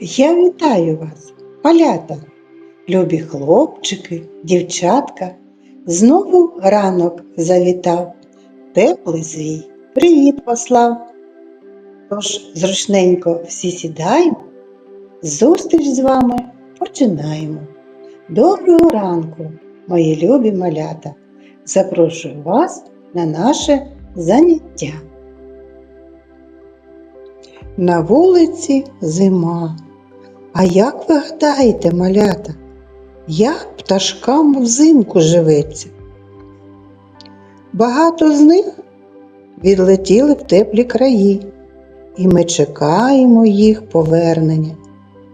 Я вітаю вас, малята, любі хлопчики, дівчатка. Знову ранок завітав, теплий звій, привіт послав. Тож зручненько всі сідаємо, зустріч з вами починаємо. Доброго ранку, мої любі малята! Запрошую вас на наше заняття. На вулиці зима. А як ви гадаєте, малята, як пташкам взимку живеться? Багато з них відлетіли в теплі краї, і ми чекаємо їх повернення,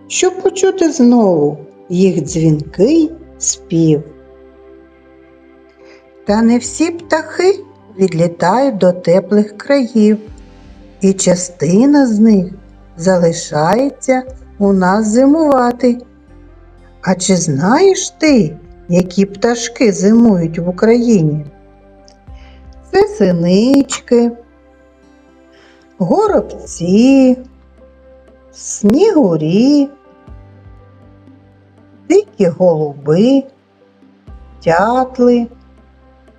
щоб почути знову їх дзвінкий спів. Та не всі птахи відлітають до теплих країв, і частина з них залишається у нас зимувати. А чи знаєш ти, які пташки зимують в Україні? Це синички, горобці, снігурі, дикі голуби, дятли,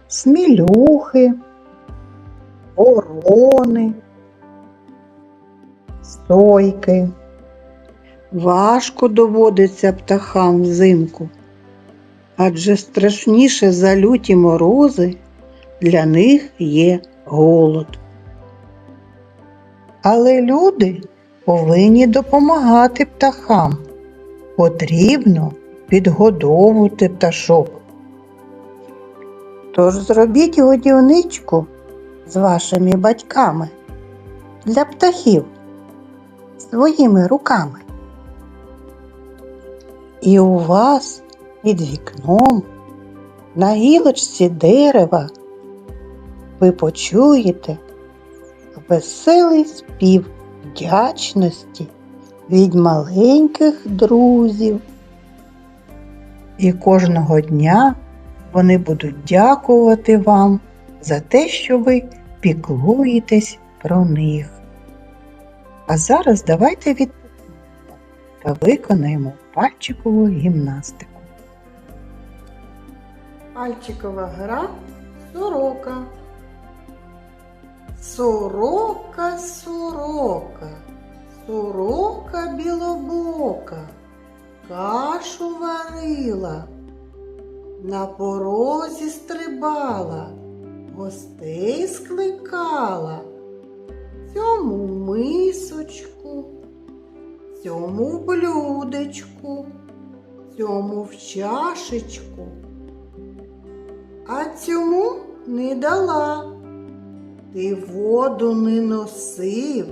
смілюхи, ворони, сойки. Важко доводиться птахам взимку, адже страшніше за люті морози для них є голод. Але люди повинні допомагати птахам. Потрібно підгодовувати пташок. Тож зробіть годівничку з вашими батьками для птахів своїми руками. І у вас під вікном на гілочці дерева ви почуєте веселий спів вдячності від маленьких друзів. І кожного дня вони будуть дякувати вам за те, що ви піклуєтесь про них. А зараз давайте відпочинемо та виконаємо пальчикову гімнастику. Пальчикова гра сорока. Сорока, сорока, сорока білобока, кашу варила, на порозі стрибала, гостей скликала, цьому мисочку, цьому блюдечку, цьому в чашечку, а цьому не дала. Ти воду не носив,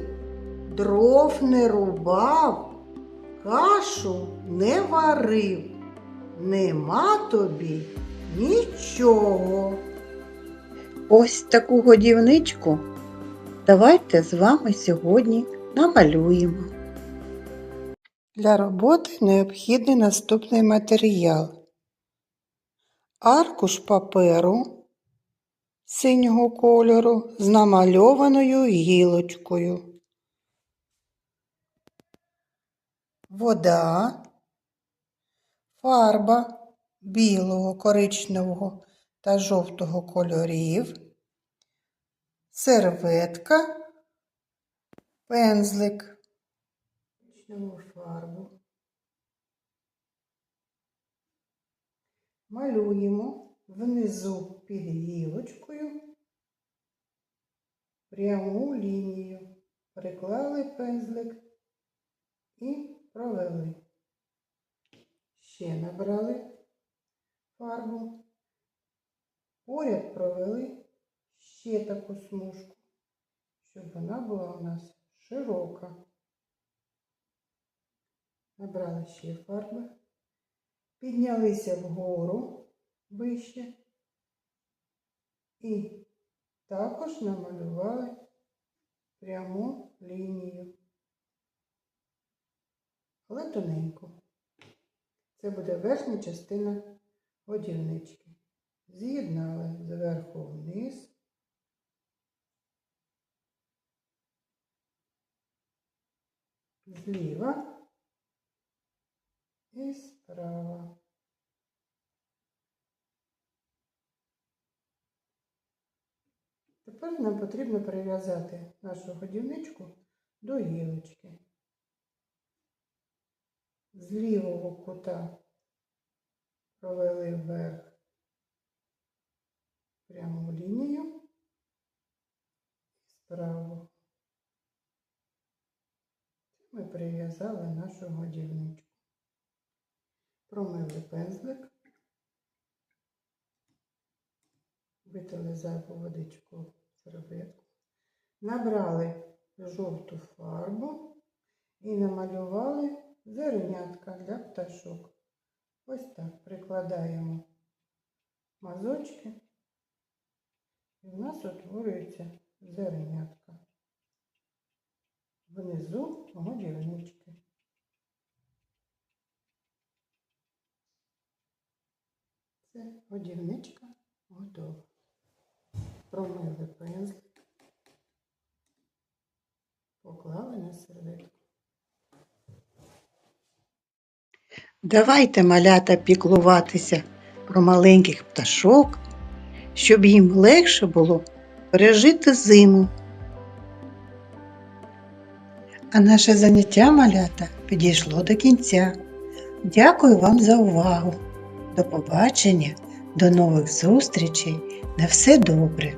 дров не рубав, кашу не варив, нема тобі нічого. Ось таку годівничку давайте з вами сьогодні намалюємо. Для роботи необхідний наступний матеріал. Аркуш паперу синього кольору з намальованою гілочкою. Вода, фарба білого, коричневого та жовтого кольорів, серветка, пензлик, фарбу. Малюємо внизу під гілочкою пряму лінію. Приклали пензлик і провели. Ще набрали фарбу. Поряд провели ще таку смужку, щоб вона була у нас широка. Набрали ще фарби, піднялися вгору вище і також намалювали пряму лінію, але тоненьку. Це буде верхня частина годівнички. З'єднали зверху вниз. Зліва і справа. Тепер нам потрібно прив'язати нашу годівничку до гілочки. З лівого кута провели вверх пряму лінію і справа. Ми прив'язали нашу годівничку. Промили пензлик, витали зайву водичку серветку, набрали жовту фарбу і намалювали зернятка для пташок. Ось так прикладаємо мазочки, і в нас утворюється зернятка. Внизу годівнички. Це годівничка готова. Промили пензлик, поклали на серветку. Давайте, малята, піклуватися про маленьких пташок, щоб їм легше було пережити зиму. А наше заняття малята підійшло до кінця. Дякую вам за увагу. До побачення, до нових зустрічей. На все добре!